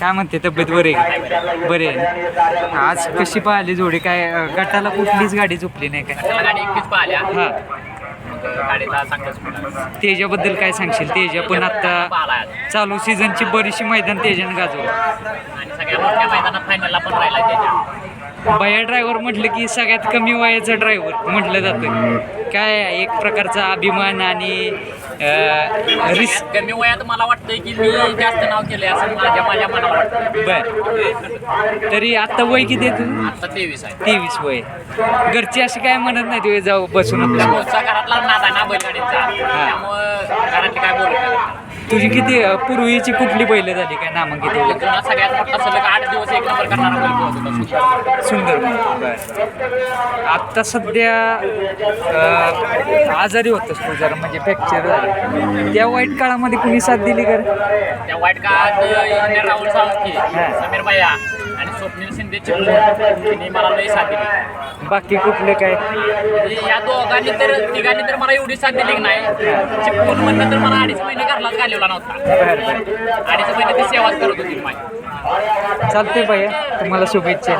काय म्हणते तब्येत बरे बरे आज कशी पाहिली जोडी? काय गटाला कुठलीच गाडी चुकली नाही काय? हा. तेजाबद्दल काय सांगशील? तेजा पण आता चालू सीझनची बरीचशी मैदान तेजानं गाजवलं. आणि सगळ्या मोठ्या मैदानात फायनलला पण राहिला त्याच्या बया ड्रायव्हर म्हटलं की सगळ्यात कमी वयाचा ड्रायव्हर म्हटलं जातं. काय एक प्रकारचा अभिमान आणि रिस्क कमी वयात मला वाटतंय की मी जास्त नाव केलंय असं माझ्या माझ्या मनाला वाटतं बर. तरी आता वय किती आहे तुझं? आता तेवीस आहे. तेवीस वय. घरची अशी काय म्हणत नाही तुझे जाऊ बसून घरातला नाद ना बैलगाडीचा त्यामुळं घरातली काय बोलत नाही. तुझी किती अं, पूर्वीची कुठली बैल झाली काय नामांकित जुना सगळ्यात मोठा सलग आठ दिवस एक नंबर करणारा बैल पोहोचत होता सुंदर आत्ता सध्या अं, आजारी होतस तू जरा म्हणजे फ्रॅक्चर झालं. त्या वाईट काळामध्ये कुणी साथ दिली कर त्या वाईट काळात इंजिनियर राहुल सावंकी समीर भैया. स्वप्नील मला लई साथ दिली. बाकी कुठले काय? म्हणजे या दोघांनी तर तिघांनी तर मला एवढी साथ दिली की नाही. चिपळूण म्हणलं तर मला अडीच महिने घरलाच घालवला नव्हता. बर बर. अडीच महिने ती सेवाच करत होती माझी. चालते भैया तुम्हाला शुभेच्छा